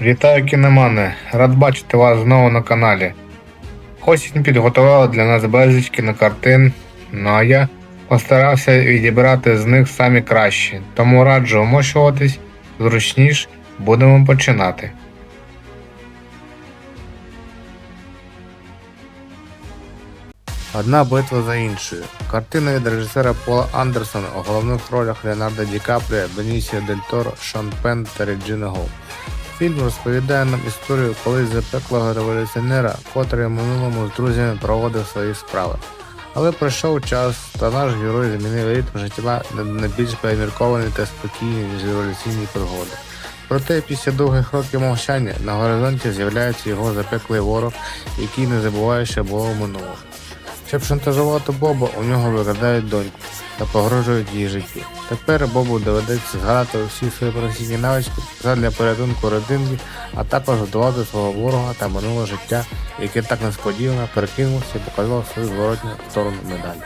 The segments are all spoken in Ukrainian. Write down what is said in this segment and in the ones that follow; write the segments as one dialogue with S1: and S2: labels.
S1: Вітаю кіномани! Рад бачити вас знову на каналі. Осінь підготувала для нас безліч кінокартин, ну а я постарався відібрати з них самі кращі, тому раджу вмощуватись зручніш, будемо починати. Одна битва за іншою. Картина від режисера Пола Андерсона у головних ролях Леонардо Ді Капріо, Бенісіо Дель Торо, Шон Пен та Реджина Гоу. Фільм розповідає нам історію колись запеклого революціонера, котрий в минулому з друзями проводив свої справи. Але пройшов час, та наш герой змінив ритм життя на- більш поміркований та спокійний, ніж революційні пригоди. Проте після довгих років мовчання на горизонті з'являється його запеклий ворог, який не забуває, що було в минулому. Щоб шантажувати Боба, у нього викрадають доньку та погрожують її життю. Тепер Бобу доведеться згадати усі свої професійні навички задля порятунку родинки, а також готувати свого ворога та минуле життя, яке так несподівано перекинувся і показав свою зворотню сторону медалі.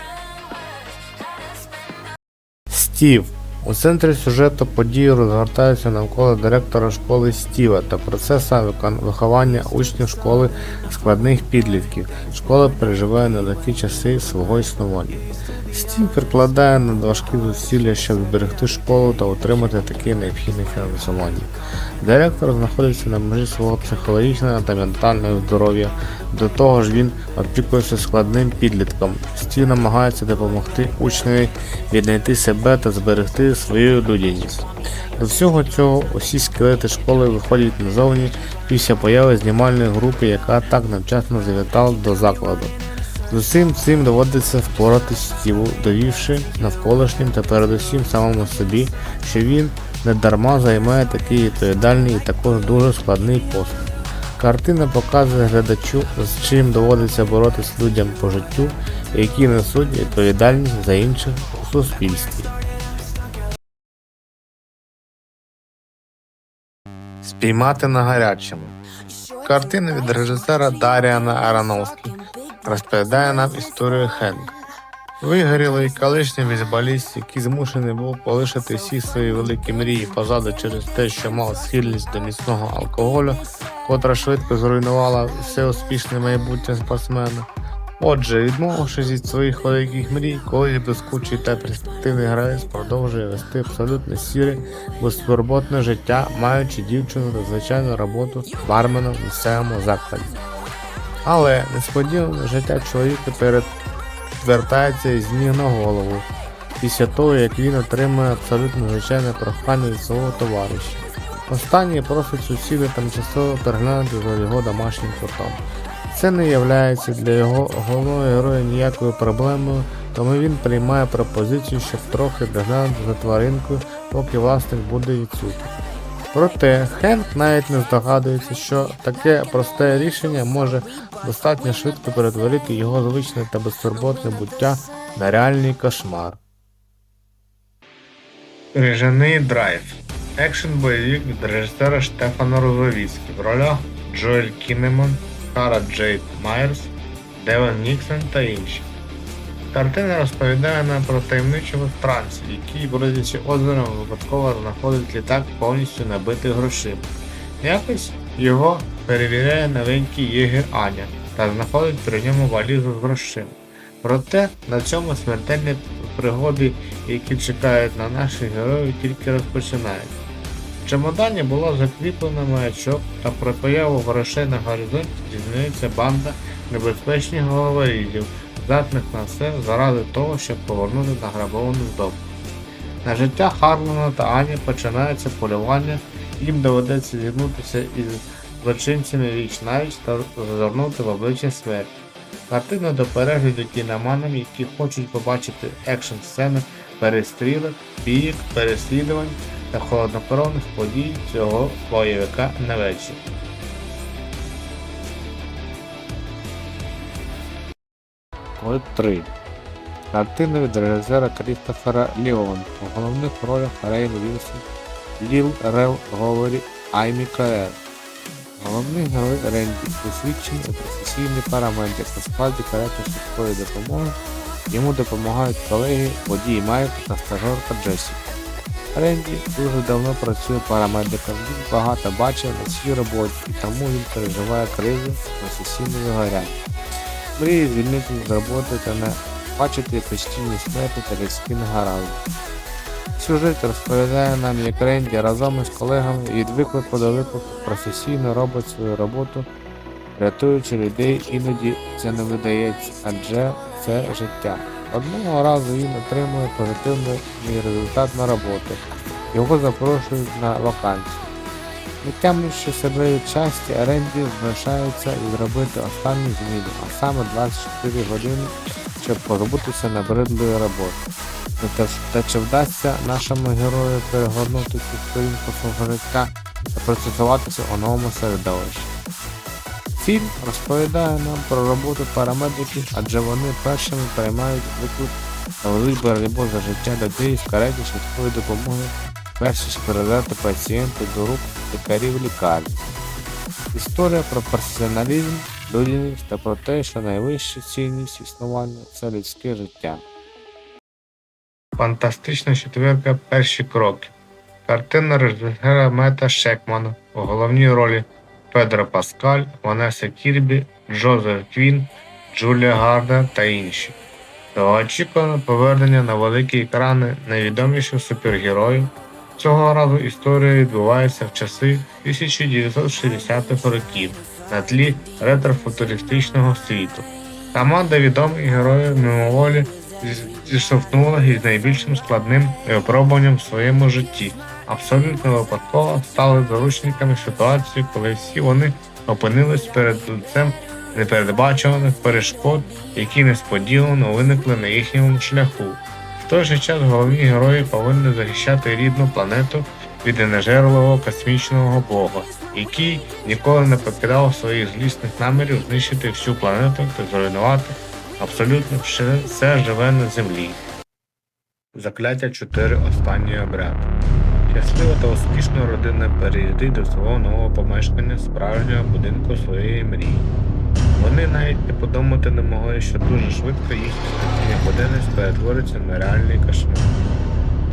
S1: Стів. У центрі сюжету події розгортаються навколо директора школи Стіва та процесу виховання учнів школи складних підлітків. Школа переживає нелегкі часи свого існування. Стів прикладає надважкі зусилля, щоб зберегти школу та отримати таке необхідне фінансування. Директор знаходиться на межі свого психологічного та ментального здоров'я. До того ж він опікується складним підлітком. Стів намагається допомогти учневі віднайти себе та зберегти свою людяність. До всього цього усі скелети школи виходять назовні після появи знімальної групи, яка так невчасно завітала до закладу. З усім цим доводиться впоратись Стіву, довівши навколишнім та передусім самому собі, що він не дарма займає такий відповідальний і також дуже складний пост. Картина показує глядачу, з чим доводиться боротись людям по життю, які несуть відповідальність за інших у суспільстві. Спіймати на гарячому. Картина від режисера Даріана Аронофскі розповідає нам історію Хенк. Вигорілий колишній бейсболіст, який змушений був полишити всі свої великі мрії позаду через те, що мав схильність до міцного алкоголю, котра швидко зруйнувала все успішне майбутнє спортсмена. Отже, відмовившись від своїх великих мрій, колись блискучий та перспективний гравець продовжує вести абсолютно сіре, безтурботне життя, маючи дівчину та звичайну роботу барменом в місцевому закладі. Але несподівано життя чоловіка перевертається із ніг на голову після того, як він отримує абсолютно звичайне прохання від свого товариша. Останній просить сусіда тимчасово переглянути за його домашнім котом. Це не являється для його головного героя ніякою проблемою, тому він приймає пропозицію, щоб трохи доглянути за тваринкою, поки власник буде відсутній. Проте Хенк навіть не здогадується, що таке просте рішення може достатньо швидко перетворити його звичне та безтурботне буття на реальний кошмар. Крижаний драйв. Екшн бойовик від режисера Штефана Розовіцькі в ролях Джоель Кінеман, Кара Джейд Майерс, Деван Ніксон та інші. Картина розповідає нам про таємничого странця, який, бродячи озером, випадково знаходить літак повністю набитий грошима. Якось його перевіряє новенький єгер Аня та знаходить при ньому валізу з грошима. Проте на цьому смертельні пригоди, які чекають на наших героїв, тільки розпочинають. В чемодані було закріплено маячок, та про появу грошей на горизонті дізнається банда небезпечних головорізів, здатних на все заради того, щоб повернути награбовану здобу. На життя Харлана та Ані починається полювання, їм доведеться зігнутися із злочинцями віч навіч та зазирнути в обличчя смерті. Картина до перегляду кіноманам, які хочуть побачити екшн сцени перестрілок, бійок, переслідувань та холоднокровних подій цього бойовика на вечір. Код 3. Картина від режисера Крістофера Ліон. У головних ролях Рейн Вілсон, Ліл Рел Говорі, Аймі Каер. Головний герой Ренді досвідчений професійний парамедик на складі каретної швидкої допомоги. Йому допомагають колеги, водій Майк та стажерка Джесі.
S2: Ренді дуже давно працює парамедиком, він багато бачив на цій роботі, і тому він переживає кризу професійного вигоряння. Мріє звільнитися з роботи та не бачити постійні смерті та людські негаразди. Сюжет розповідає нам, як Ренді разом із колегами від виклику до виклику професійно робить свою роботу, рятуючи людей, іноді це не видається, адже це життя. Одного разу він отримує позитивний результат на роботу. Його запрошують на вакансію. Тямлячи себе від щастя, Ренді залишається і зробити останню зміну, а саме 24 години, щоб позбутися набридлої роботи. Ну, Та, чи вдасться нашому герою перегорнути цю сторінку життя та пристосуватися у новому середовищі? Фільм розповідає нам про роботу парамедиків, адже вони першими приймають виклик та ведуть боротьбу за життя людей в кареті швидкої допомоги, перш ніж передати пацієнта до рук лікарів лікарні. Історія про професіоналізм, людяність та про те, що найвища цінність існування це людське життя.
S1: Фантастична четвірка Перші кроки. Картина режисера Мета Шекмана у головній ролі Педро Паскаль, Ванеса Кірбі, Джозеф Квін, Джулія Гарда та інші. Довгоочікуване повернення на великі екрани найвідоміших супергероїв. Цього разу історія відбувається в часи 1960-х років на тлі ретро-футуристичного світу. Команда відомих героїв мимоволі зі- зіштовхнула із найбільшим складним випробуванням в своєму житті. Абсолютно випадково стали заручниками ситуації, коли всі вони опинились перед лицем непередбачуваних перешкод, які несподівано виникли на їхньому шляху. В той же час головні герої повинні захищати рідну планету від ненажерливого космічного бога, який ніколи не покидав своїх злісних намірів знищити всю планету та зруйнувати абсолютно все, живе на землі. Закляття 4 останній обряд. Щаслива та успішна родина переїздить до свого нового помешкання справжнього будинку своєї мрії. Вони навіть не подумати не могли, що дуже швидко їхній спокійний будинок перетвориться на реальний кошмар.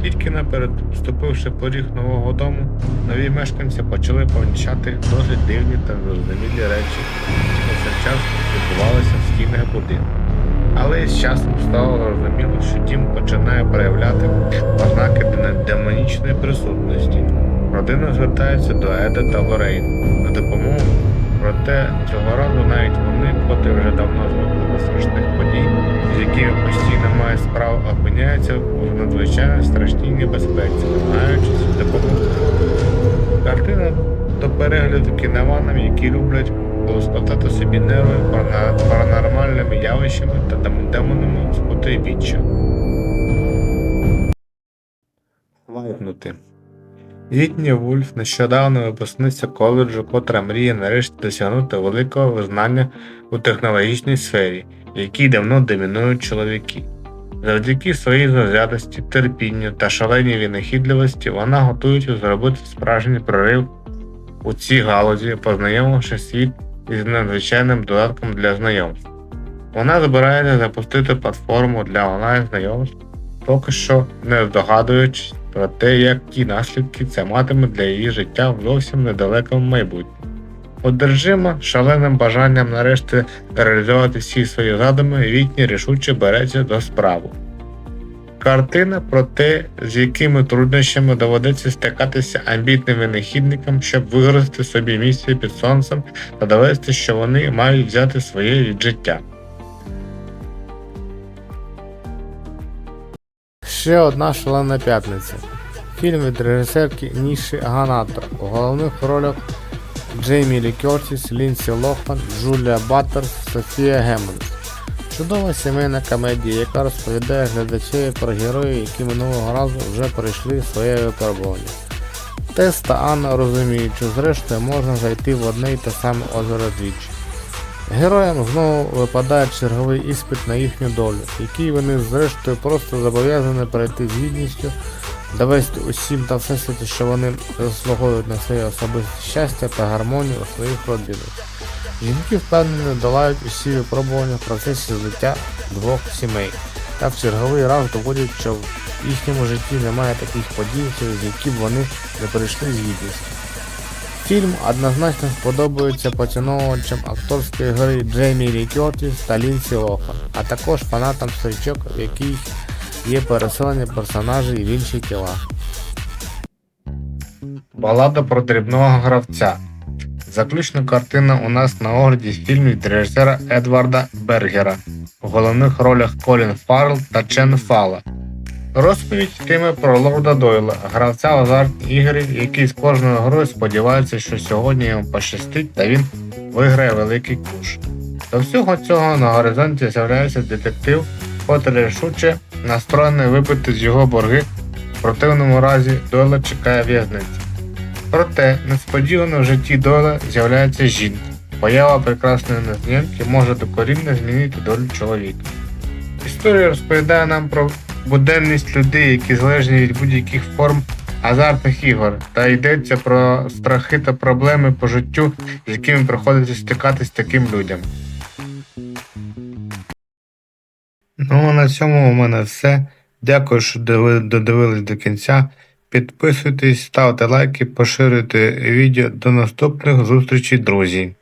S1: Тільки наперед, вступивши поріг нового дому, нові мешканці почали помічати досить дивні та зрозумілі речі, які повсякчас відбувалися в стінах будинку. Але з часом стало зрозуміло, що дім починає проявляти ознаки демонічної присутності. Родина звертається до Еда та Лорейн на допомогу. Проте цього разу навіть вони, котрі вже давно звикли страшних подій, з якими постійно мають справу, опиняються в надзвичайно страшній небезпеці, намагаючись допомогти. Картина до перегляду кінованам, які люблять розкладати собі нерви паранормальними явищами та дем- демонами з потойбіччя. Літній Вульф нещодавно випускниця коледжу, котра мріє нарешті досягнути великого визнання у технологічній сфері, якій давно домінують чоловіки. Завдяки своїй завзятості, терпінню та шаленій винахідливості вона готується зробити справжній прорив у цій галузі, познайомивши світ із надзвичайним додатком для знайомств. Вона збирається запустити платформу для онлайн-знайомств, поки що не здогадуючись про те, які наслідки це матиме для її життя в зовсім недалекому майбутньому. Одержима шаленим бажанням нарешті реалізувати всі свої задуми, Вітні рішуче береться до справи. Картина про те, з якими труднощами доведеться стикатися амбітним винахідникам, щоб вигрозити собі місце під сонцем та довести, що вони мають взяти своє від життя.
S2: Ще одна шалена п'ятниця. Фільм від режисерки Ніші Ганатор. У головних ролях Джеймі Лі Кертіс, Лінсі Лохан, Джулія Баттерс, Софія Геммонд. Чудова сімейна комедія, яка розповідає глядачеві про героїв, які минулого разу вже пройшли своє випробування. Тес та Анна розуміють, що зрештою можна зайти в одне й те саме озеро двічі. Героям знову випадає черговий іспит на їхню долю, який вони зрештою просто зобов'язані пройти з гідністю, довести усім та всесвіту, що вони заслуговують на своє особисте щастя та гармонію у своїх родинах. Жінки впевнено долають усі випробування в процесі життя двох сімей та в черговий раз доводять, що В їхньому житті немає таких подій, через які б вони не перейшли з гідністю. Фільм однозначно сподобається поціновувачам акторської гри Джеймі Лі та Лінсі Лохан, а також фанатам стрічок, в яких є переселення персонажей в інші тіла.
S1: Балада про дрібного гравця. Заключна картина у нас на огляді фільмів режисера Едварда Бергера. У головних ролях Колін Фаррелл та Чен Фала. Розповідь йтиме про Лорда Дойла, гравця в азартні ігри, який з кожною грою сподівається, що сьогодні йому пощастить та він виграє великий куш. До всього цього на горизонті з'являється детектив, котрий рішуче настроєний вибити з його борги. В противному разі Дойла чекає в'язниця. Проте несподівано в житті Дойла з'являється жінка. Поява прекрасної незнайомки може докорінно змінити долю чоловіка. Історія розповідає нам про буденність людей, які залежні від будь-яких форм азартних ігор, та йдеться про страхи та проблеми по життю, з якими приходиться стикатись таким людям. Ну, а на цьому у мене все. Дякую, що диви- додивились до кінця. Підписуйтесь, ставте лайки, поширюйте відео. До наступних зустрічей, друзі.